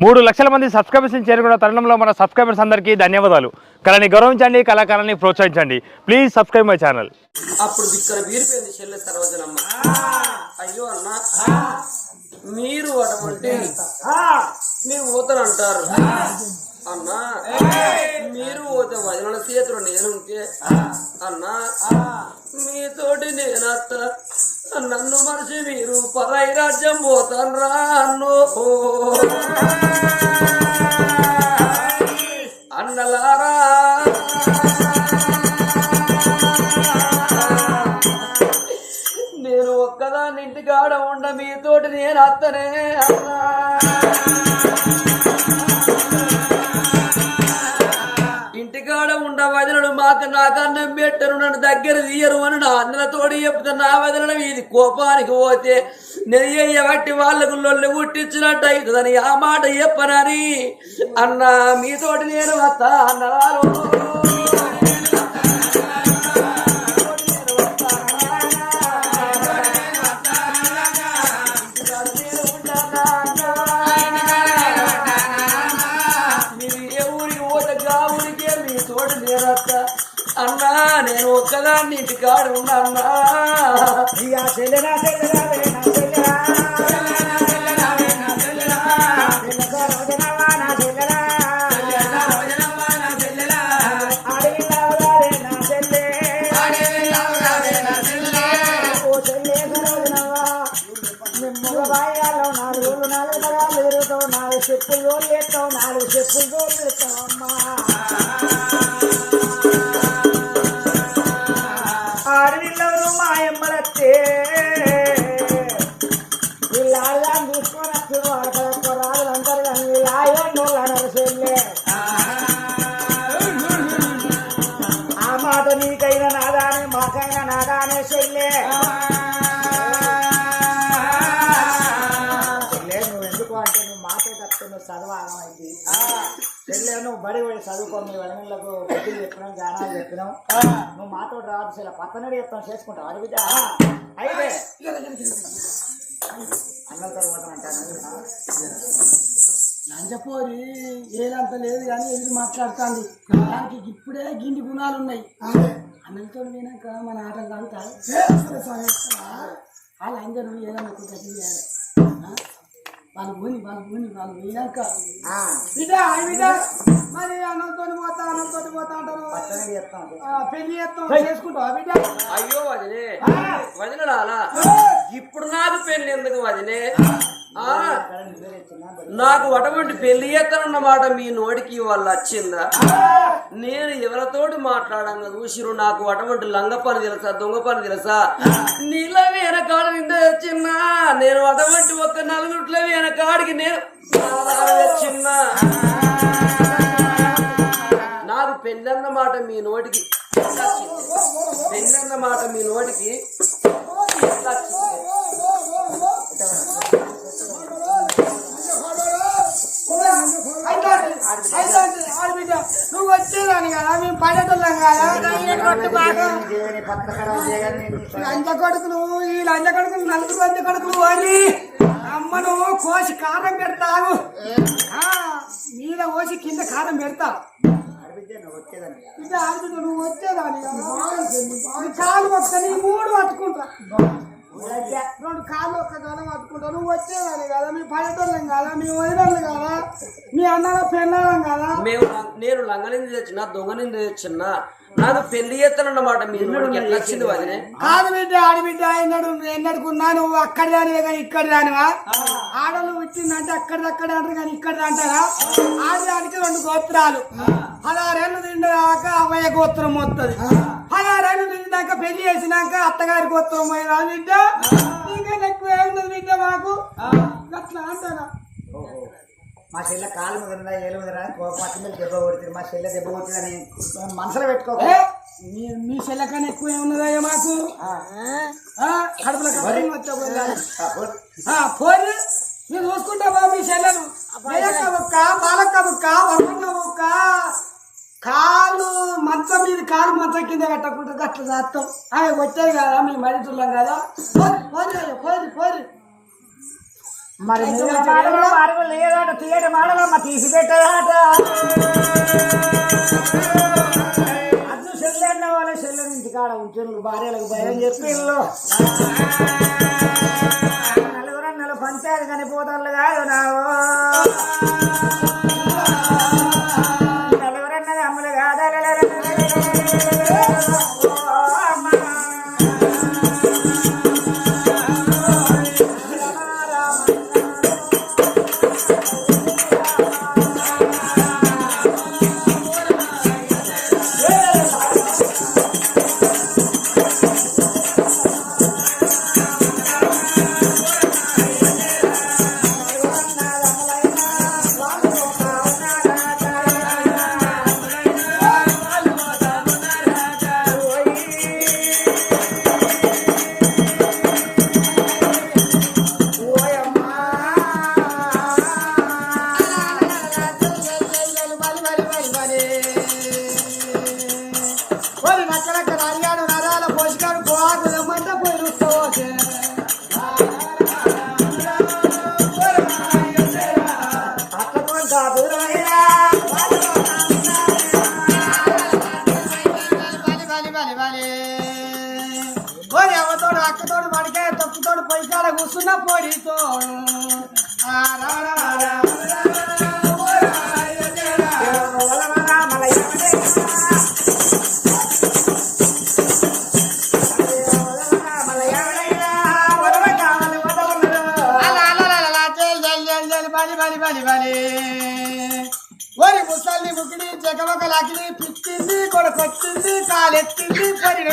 మూడు లక్షల మంది సబ్స్క్రైబర్స్ చేరుకున్న తరుణంలో మన సబ్స్క్రైబర్స్ అందరికీ ధన్యవాదాలు. కళని గౌరవించండి కళాకారాన్ని ప్రోత్సహించండి. ప్లీజ్ సబ్స్క్రైబ్ మై ఛానల్ అప్పుడు ఇక్కడ వీరిపోయింది చెల్లె సర్వజనమ్మ అయ్యో అన్న. మీరు అటువంటి మీరు పోతానంటారు అన్నా మీరు పోతే వదిలిన చేతులు నేనుంటే అన్నా మీతోటి నేనత్త నన్ను మనిషి మీరు పరాయి రాజ్యం పోతాను రా అన్నో. అన్నలారా. నేను ఒక్కదాన్ని ఇంటికాడ ఉండ మీతోటి నేను అత్తనే అన్నా. మాకు నాకు పెట్టరు నన్ను దగ్గర తీయరు అని నా అన్నలతోటి చెప్తున్నా. నా ఇది కోపానికి పోతే నెయ్య బట్టి వాళ్ళకు లొల్లి పుట్టించినట్టు అవుతుందని ఆ మాట చెప్పనని. అన్న మీతోటి నేను వస్తా అన్నారు అన్నా నేను ఒక్కదాన్ని ఇంటికాడ ఉన్నా అన్నా Yeah. చెల్లె పక్కనడి చెప్తాం చేసుకుంటావు అది బిడ్డ అయితే అన్నలతో పోతానంటాను లంచపోరి ఏలంత లేదు కానీ ఎదురు మాట్లాడుతుంది? దానికి ఇప్పుడే గిండి గుణాలు ఉన్నాయి. అన్నలతో పోయినాక మన ఆటలు తాగుతారు ఆ లంచను ఏదన్నా చేయాలి. ఆ? వాళ్ళు పోని వాళ్ళు పోని వాళ్ళు పోయినాక. మరి అన్నంతో పోతా అన్నంతో పోతా అంటారు. పక్కనడి చెప్తాం ఆ, పెళ్ళి చేస్తాం. చేసుకుంటావు ఆ బిడ్డ? అయ్యో వదినే వదినడాలా ఇప్పుడు నాకు పెళ్ళి ఎందుకు వదినే? ఆ. నాకు అటువంటి పెళ్ళి చేస్తానన్నమాట మీ నోటికి వాళ్ళు వచ్చిందా? నేను ఎవరితోటి మాట్లాడంగా చూసిరు నాకు అటువంటి లంగ పని తెలుసా దొంగ పని తెలుసా? నీళ్ళ వెనకాడ నింద వచ్చిన్నా నేను అటువంటి ఒక్క నలుగుట్ల వెనకాడికి నేను వచ్చిన్నా మాట మీ నోటికి పెళ్ళన్న మాట మీ నోటికి నువ్వు వచ్చేదాని కదా మేము పడేటోళ్ళం కదా లంచ కొడుకులు ఈ లంచ కొడుకులు నలుగురు లంచ కొడుకులు అని అమ్మను కోసి కారం పెడతావు మీద కోసి కింద కారం పెడతావు ఇది ఆడబిడ్డ నువ్వు వచ్చేదాని కదా. నీ కాలు ఒక్క నీ మూడు పట్టుకుంటా. రెండు కాళ్ళు ఒక్క కాలం పట్టుకుంటా. నువ్వు వచ్చేదాని కదా. మీ పల్లెటూళ్ళం కదా. మీ వదిలేళ్ళు కదా. మీ అన్నల పెళ్ళాలం కదా. మేము నేను లంగనింది తెచ్చిన దొంగనింది తెచ్చిన. నాకు పెళ్ళి చేస్తానన్నమాట మీ నోటికి ఎట్లా వచ్చింది వదినే? కాదు. బిడ్డ ఆడబిడ్డ ఎన్నడు ఎన్నడుకున్నా నువ్వు అక్కడ దానివే కానీ ఇక్కడ దానివా ఆడలు వచ్చిందంటే అక్కడక్కడ అంటారు కానీ ఇక్కడ అంటారా? ఆడదానికి రెండు గోత్రాలు. పదహారేళ్ళు తిండాక అవ్వయ్య గోత్రం వస్తుంది పదహారేళ్ళు తిందాక పెళ్ళి చేసినాక అత్తగారి గోత్రం పోయినా బిడ్డ? ఇంకా ఎక్కువ మా చెల్లె కాలు ముదిరిందా ఏలు ముదిరా పచ్చి మీద దెబ్బ కొడుతుంది. మా చెల్లె దెబ్బ కొట్టిందని మనసులో పెట్టుకో మీ మీ చెల్లెకన్నా ఎక్కువ ఏమున్నదయ్యా మాకు? ఆ, కడుపులో పోయి మీరు చూసుకుంటావా మీ చెల్లెను? వేయక్క ఒక్క పాలక్క ఒక్క ఒక్క కాలు మంచం మీద కాలు మంచం కింద కట్టకుండా అట్లా చేస్తాం అవి వచ్చాయి కదా మీ మరితులం కదా. పోరి పోరి పోరి మరి మాటలో అరుగు లేదట? తీయటి అద్దు చెల్లెన్న వాళ్ళ చెల్లె నుంచి కాడ ఉంచులు భార్యలకు భయం చెప్పి అక్కతోడు మడికాయ తొక్కుతోడు పొయ్యికాడ కూర్చున్న పొడితోడు ఓరి ముసల్ని ముగిడి చెకమక పిచ్చింది కొడుకొచ్చింది కాలెత్తింది పరి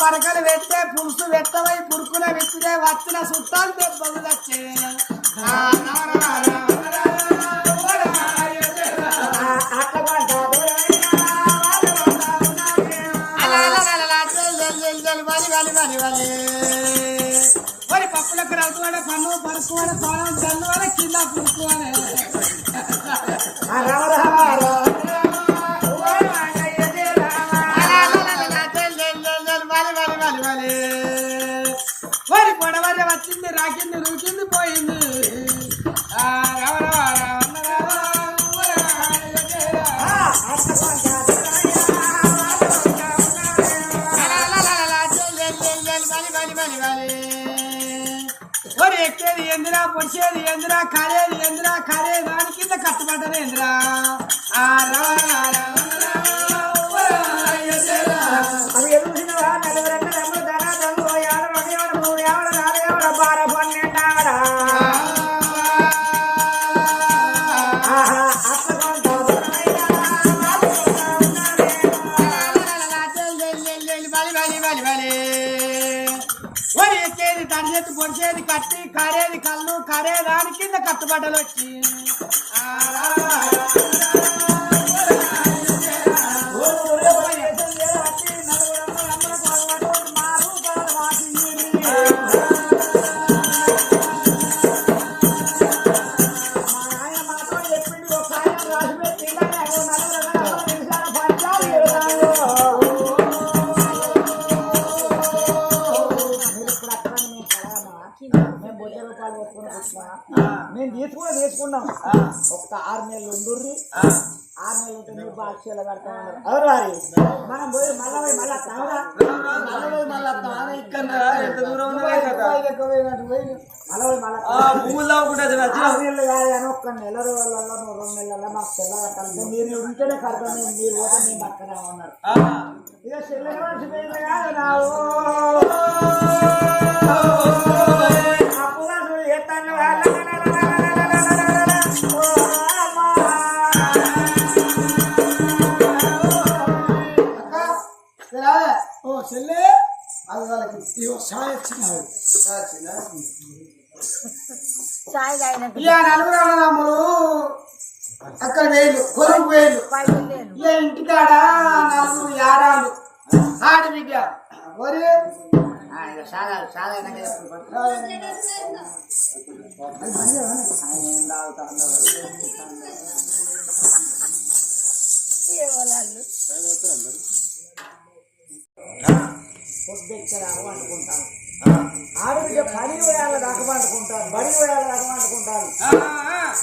పరకలు పెట్టే పులుసు వెత్తవై పురుకున వెచ్చితే వచ్చిన చుట్టాలు దెబ్బలు వచ్చే మరి పప్పులకు రౌతువాడ పన్ను పరుకువాడ పానం చల్లువాడ కింద పురుకువాడే మరి వచ్చింది రాకింది రూకింది పోయింది ఆ, ఎక్కేది ఎందిరా పొడిచేది ఎందిరా కరేది ఎందిరా కరే పొడిచేది కట్టి కరేది కళ్ళు కరే దాని కింద కట్టుబట్టలు వచ్చి తీసుకున్నా తీసుకున్నాం ఒక ఆరు నెలలు ఉండుర్రి. ఆరు నెలలు ఉంటే మీరు బాక్సీలు కడతామన్నారు ఎవరు వారి మనం పోయి మళ్ళా పోయి మళ్ళా తాగా మళ్ళా పోయి మళ్ళా తాగా ఇక్కడ ఎంత దూరం ఒక్క నెల రోజులలో రెండు మాకు కట్టాలి మీరు ఉంటేనే కడతాను మీరు మేము ఇక చెల్లె కాదు నావు చూడు ఎత్తాను ఇక నలుగురు అన్నదమ్ములు. అక్కడ వేలు పొరుగు వేలు. ఇక ఇంటికాడ నలుగురు యారాలు ఆడి బిడ్డ. ఒరే ఆ, ఇక ఆడబిడ్డ పని వేయాల దాకా వండుకుంటాను బడి వేయాల దాకా వండుకుంటాను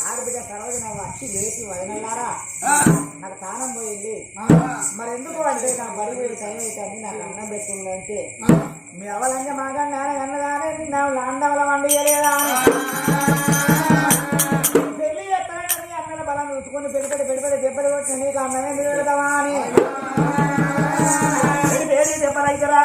ఆడబిడ్డ సరోజన వచ్చి లేచి వదినలారా? నాకు తానం పోయింది. మరి ఎందుకు అంటే నా బడి పోయి టైం అవుతుంది నాకు అన్నం పెట్టుండే అంటే. మీ అవలంగా మాగా నాన్న అన్నగానే నా లాండవల వండియలేదా పెళ్ళి చేస్తానంటే నీ అన్నల బలం చూసుకొని పెడిపెడి పెడిపెడి దెబ్బలు కొట్టి నీకు అన్నమే మీరు పెడతావా అని. దెబ్బలైతే రా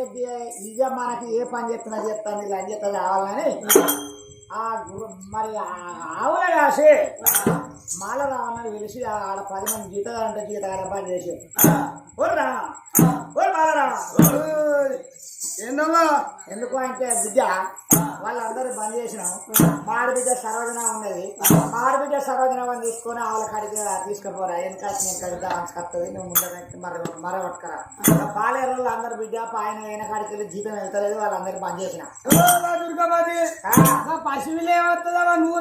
ఇక మనకి ఏ పని చెప్పినా చెప్తాను ఇలా అని చెప్తా కావాలని ఆ మరి ఆవుల కాసి మాల రావణని పిలిచి ఆడ పది మంది జీతగాడు అంటే జీతగాడ పని చేసి. ఓర్రా ఓర్ మాలరా ఏందమ్మా? ఎందుకు అంటే బిడ్డ వాళ్ళందరూ బంద్ చేసినాం. మాడబిడ్డ సరోజన ఉన్నది. మాడబిడ్డ సరోజన అని తీసుకొని ఆవుల కాడికి తీసుకుపోరా. వెనక నేను కడితే వస్తుంది నువ్వు ముందర మర మర పట్టుకరా. పాలేరు అందరు బిడ్డ ఆయన అయిన కాడికి వెళ్ళి జీతం వెళ్తలేదు వాళ్ళందరూ బంద్ చేసిన. నువ్వు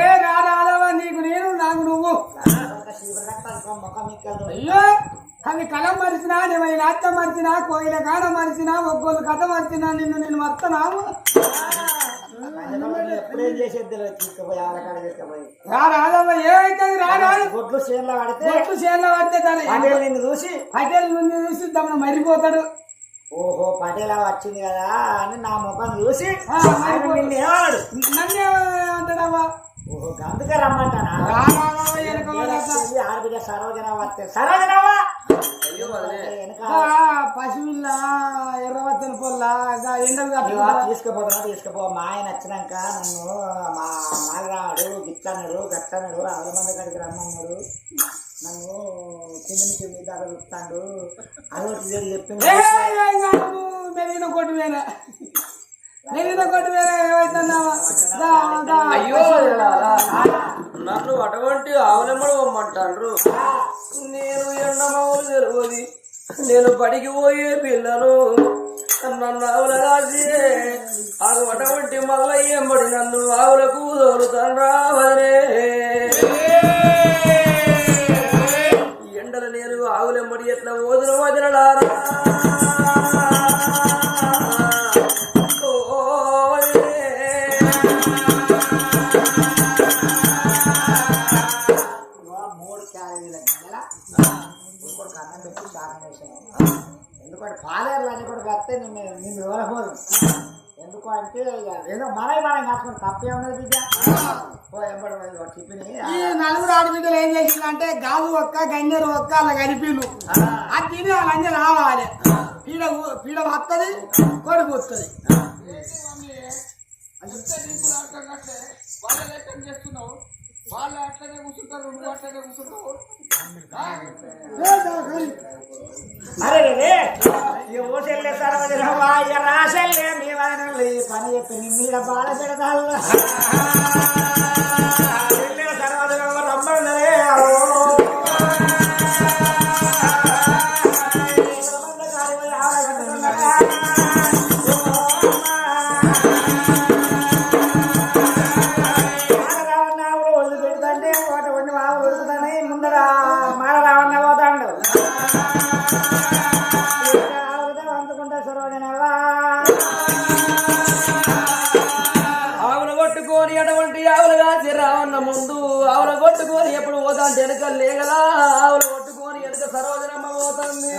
ఏ రారాదమ్మా నీకు నేను నాకు నువ్వు. అయ్యో అవి కళ మరిచినా నేను నాట్యం మరిచినా కోయిల గాన మరిచినా ఒగ్గోలు కథ మరిచినా నిన్ను నేను రారాదు? గొడ్లు చేనులో పడితే నిన్ను చూసి ముందు చూసి తమను మరిపోతాడు ఓహో పటేలా వచ్చింది కదా అని నా ముఖం చూసి నిన్ను ఓహో అందుకే రమ్మంటానా రారాదమ్మా వెనక వచ్చేది ఆడబిడ్డ సరోజన వస్తే సరోజనవా పశువుల ఎర్రవత్తన పొల్ల తీసుకుపోతున్నా తీసుకుపో మా ఆయన వచ్చినాక నన్ను మా మాలరాడు గిట్లన్నాడు గట్టన్నాడు ఆవుల మంది కాడికి రమ్మన్నాడు నన్ను కింద మీ దాకా చూస్తాడు అదొకటి చెప్పింది కొట్టు అయ్యో. నన్ను అటువంటి ఆవులెమ్మడు పొమ్మంటాండ్రు నేను ఎండమావులు తెలియదు నేను బడికి పోయే పిల్లలు నన్ను ఆవుల రాసి అది అటువంటి మల్లయ్య ఎంబడి నన్ను ఆవులకు తోలుతాను ఈ ఎండలు నేను ఆవులెమ్మడి ఎట్లా ఓదున వదిలలారా పాలేరు అని కూడా వస్తే నిన్ను నిన్ను వివరపోదు ఎందుకు అంటే అంటే ఏదో మనవి మనం కాసుకొని తప్పే ఉన్నది ఈ నలుగురు ఆడబిడ్డలు ఏం చేసిందంటే గాజు ఒక్క గంజరు ఒక్క అలా కలిపిలు అది తిని వాళ్ళంజ రావాలి పీడ పీడ వస్తుంది కొడుకు వస్తుంది అరే రే ఇక ఓ చెల్లె సర్వజనమా ఇక రాసెల్లే మీ వదనలు పని చెప్పి మీద బాధ పెడతాను కొట్టుకొని ఎప్పుడు వెనక లేగలా ఆవులు కొట్టుకొని వెనక సరోజనమ్మ పోతుంది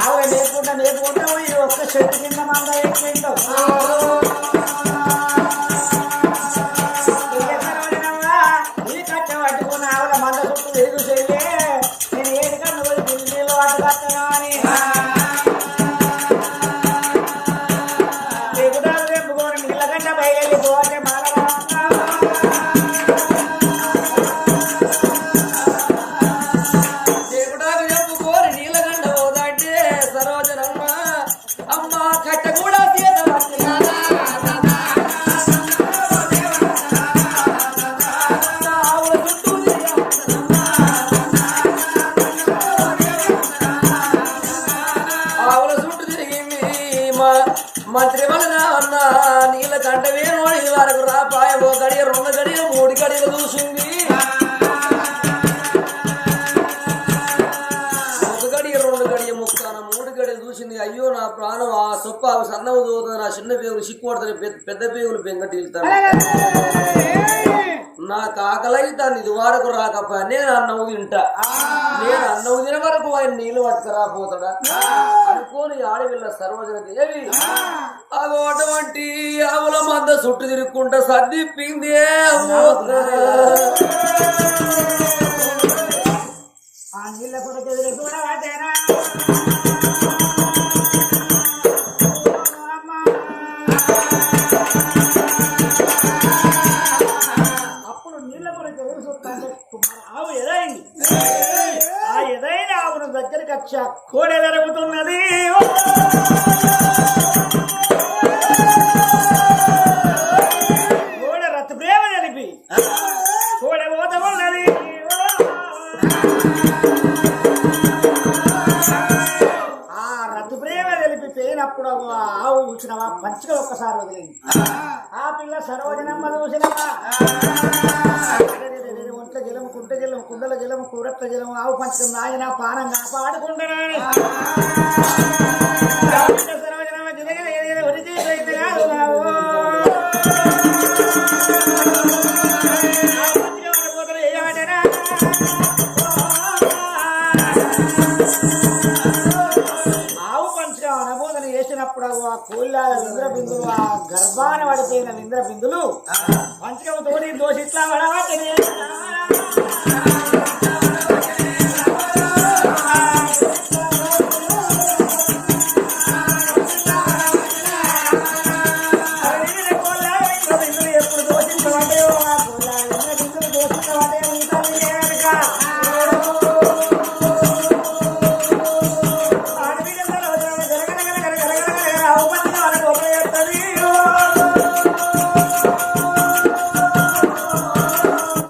ఆవిడ లేకుండా లేకుండా ఈ ఒక్క చెట్టు కింద మంద ఎక్కువ దూతుంది నా చిన్న పేగులు సిక్కుపడుతుంది పెద్ద- పెద్ద పేగులు బెంగటి వెళ్తాను నా కాకలై దాన్ని ఇది వరకు రాకపోయా నేను అన్నము తింటా. నేను అన్నము తిన వరకు ఆయన నీళ్ళు పట్టుకురాపోతాడా అనుకోని ఆడవిల్ల సర్వజన దేవి అదో అటువంటి ఆవుల మంద చుట్టూ తిరుక్కుంటా సర్దిప్పింది ఆ నీళ్ళ కొరకు పంచగా ఒక్కసారి వదిలింది ఆ పిల్ల సరోజనమ్మ అరెరెరెరె, ఒంట్ల జలము కుంట జలము కుండల జలము కూరట్ల జలము ఆవు పంచకం నాయన పానం కాపాడుకుంటున్నాను. చేసినప్పుడు ఆ పూల్లాల ఇంద్ర బిందులు ఆ గర్భాన పడిపోయిన ఇంద్ర బిందులు పంచకం తోటి దోషి ఇట్లా పడవా